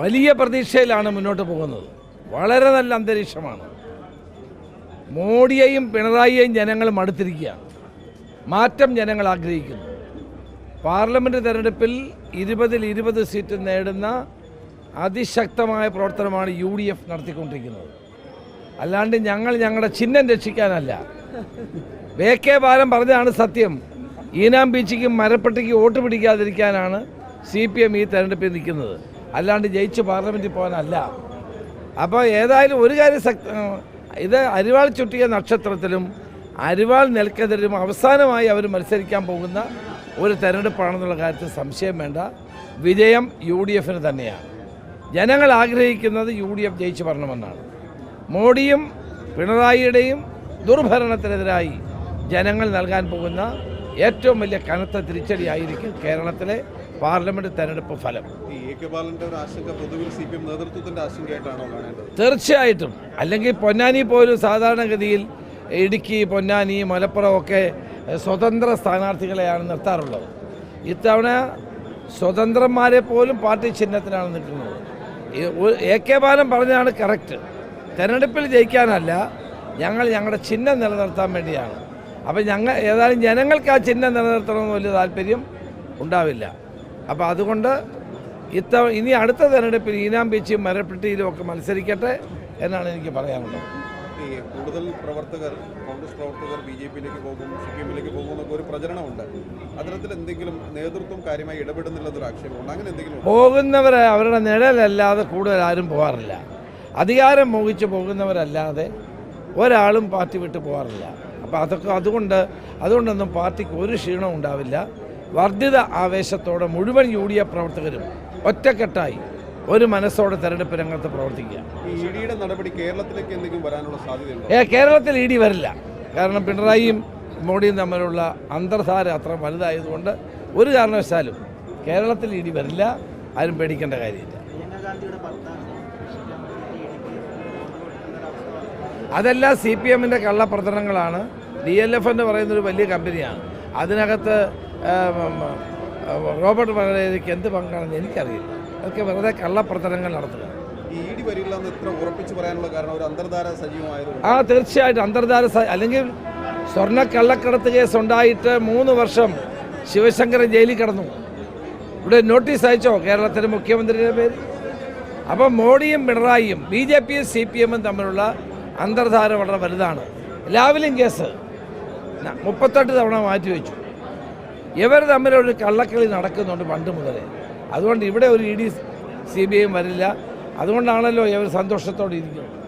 വലിയ പ്രതീക്ഷയിലാണ് മുന്നോട്ട് പോകുന്നത്. വളരെ നല്ല അന്തരീക്ഷമാണ്. മോഡിയെയും പിണറായിയെയും ജനങ്ങൾ മടുത്തിരിക്കുകയാണ്. മാറ്റം ജനങ്ങൾ ആഗ്രഹിക്കുന്നു. പാർലമെന്റ് തെരഞ്ഞെടുപ്പിൽ ഇരുപതിൽ ഇരുപത് സീറ്റ് നേടുന്ന അതിശക്തമായ പ്രവർത്തനമാണ് യു ഡി എഫ് നടത്തിക്കൊണ്ടിരിക്കുന്നത്. അല്ലാണ്ട് ഞങ്ങൾ ഞങ്ങളുടെ ചിഹ്നം രക്ഷിക്കാനല്ല. വേ കെ ബാലൻ പറഞ്ഞതാണ് സത്യം. ഈനാം ബീച്ചിക്കും മരപ്പെട്ടിക്കും വോട്ട് പിടിക്കാതിരിക്കാനാണ് സി പി എം ഈ തെരഞ്ഞെടുപ്പിൽ നിൽക്കുന്നത്. അല്ലാണ്ട് ജയിച്ച് പാർലമെന്റിൽ പോകാനല്ല. അപ്പോൾ ഏതായാലും ഒരു കാര്യം ഇത് അരിവാൾ ചുറ്റിയ നക്ഷത്രത്തിലും അരിവാൾ നെൽക്കെതിരും അവസാനമായി അവർ മത്സരിക്കാൻ പോകുന്ന ഒരു തെരഞ്ഞെടുപ്പാണെന്നുള്ള കാര്യത്തിൽ സംശയം വേണ്ട. വിജയം യു ഡി എഫിന് തന്നെയാണ്. ജനങ്ങൾ ആഗ്രഹിക്കുന്നത് യു ഡി എഫ് ജയിച്ചു വരണമെന്നാണ്. മോഡിയും പിണറായിയുടെയും ദുർഭരണത്തിനെതിരായി ജനങ്ങൾ നൽകാൻ പോകുന്ന ഏറ്റവും വലിയ കനത്ത തിരിച്ചടിയായിരിക്കും കേരളത്തിലെ പാർലമെന്റ് തെരഞ്ഞെടുപ്പ് ഫലം. തീർച്ചയായിട്ടും. അല്ലെങ്കിൽ പൊന്നാനി പോലും സാധാരണഗതിയിൽ ഇടുക്കി പൊന്നാനി മലപ്പുറം ഒക്കെ സ്വതന്ത്ര സ്ഥാനാർത്ഥികളെയാണ് നിർത്താറുള്ളത്. ഇത്തവണ സ്വതന്ത്രന്മാരെ പോലും പാർട്ടി ചിഹ്നത്തിനാണ് നിൽക്കുന്നത്. എ കെ ബാലൻ പറഞ്ഞതാണ് കറക്റ്റ്. തെരഞ്ഞെടുപ്പിൽ ജയിക്കാനല്ല ഞങ്ങൾ ഞങ്ങളുടെ ചിഹ്നം നിലനിർത്താൻ വേണ്ടിയാണ്. അപ്പം ഞങ്ങൾ ഏതായാലും ജനങ്ങൾക്ക് ആ ചിഹ്നം നിലനിർത്തണമെന്ന് വലിയ താല്പര്യം ഉണ്ടാവില്ല. അപ്പോൾ അതുകൊണ്ട് ഇത്ത ഇനി അടുത്ത തെരഞ്ഞെടുപ്പിൽ ഈനാം ബീച്ചും മരപ്പെട്ടിയിലും ഒക്കെ മത്സരിക്കട്ടെ എന്നാണ് എനിക്ക് പറയാനുള്ളത്. കൂടുതൽ പ്രവർത്തകർ കോൺഗ്രസ് പ്രവർത്തകർ ബി ജെ പിയിലേക്ക് പോകും സി പി എമ്മിലേക്ക് പോകും എന്നൊക്കെ ഒരു പ്രചരണമുണ്ട്. അത്തരത്തിൽ എന്തെങ്കിലും നേതൃത്വം കാര്യമായി ഇടപെടുന്നില്ലെന്നൊരു ആക്ഷേപമുണ്ട്? അങ്ങനെ എന്തെങ്കിലും ഉണ്ടോ? പോകുന്നവർ അവരുടെ നിഴലല്ലാതെ കൂടുതൽ ആരും പോകാറില്ല. അധികാരം മോഹിച്ച് പോകുന്നവരല്ലാതെ ഒരാളും പാർട്ടി വിട്ട് പോകാറില്ല. അപ്പോൾ അതൊക്കെ അതുകൊണ്ട് അതുകൊണ്ടൊന്നും പാർട്ടിക്ക് ഒരു ക്ഷീണവും ഉണ്ടാവില്ല. വർദ്ധിത ആവേശത്തോടെ മുഴുവൻ യു ഡി എഫ് പ്രവർത്തകരും ഒറ്റക്കെട്ടായി ഒരു മനസ്സോടെ തെരഞ്ഞെടുപ്പ് രംഗത്ത് പ്രവർത്തിക്കുക. നടപടി കേരളത്തിലേക്ക് എന്തെങ്കിലും വരാനുള്ള സാധ്യതയുണ്ടോ? ഏ കേരളത്തിൽ ഇ ഡി വരില്ല. കാരണം പിണറായിയും മോഡിയും തമ്മിലുള്ള അന്തർധാര അത്ര വലുതായതുകൊണ്ട് ഒരു കാരണവശാലും കേരളത്തിൽ ഇ ഡി വരില്ല ആരും പേടിക്കേണ്ട കാര്യമില്ല. അതെല്ലാം സി പി എമ്മിന്റെ കള്ളപ്രചരണങ്ങളാണ് ഡി എൽ എഫ് എന്ന് പറയുന്നൊരു വലിയ കമ്പനിയാണ്. അതിനകത്ത് റോബർട്ട് വരേക്ക് എന്ത് പങ്കാണെന്ന് എനിക്കറിയില്ല. അതൊക്കെ വെറുതെ കള്ളപ്രചരണങ്ങൾ നടത്തുക. ആ തീർച്ചയായിട്ടും അന്തർധാര അല്ലെങ്കിൽ സ്വർണ കള്ളക്കടത്ത് കേസ് ഉണ്ടായിട്ട് മൂന്ന് വർഷം ശിവശങ്കരൻ ജയിലിൽ കിടന്നു. ഇവിടെ നോട്ടീസ് അയച്ചോ? കേരളത്തിലെ മുഖ്യമന്ത്രിയുടെ പേര് അപ്പം മോഡിയും പിണറായിയും ബി ജെ പിയും സി പി എമ്മും തമ്മിലുള്ള അന്തർധാര വളരെ വലുതാണ്. ലാവലിൻ കേസ് മുപ്പത്തെട്ട് തവണ മാറ്റിവെച്ചു. ഇവർ തമ്മിലൊരു കള്ളക്കളി നടക്കുന്നുണ്ട് പണ്ട് മുതലേ. അതുകൊണ്ട് ഇവിടെ ഒരു ഇ ഡി സി ബി ഐയും വരില്ല. അതുകൊണ്ടാണല്ലോ ഇവർ സന്തോഷത്തോടെ ഇരിക്കുന്നത്.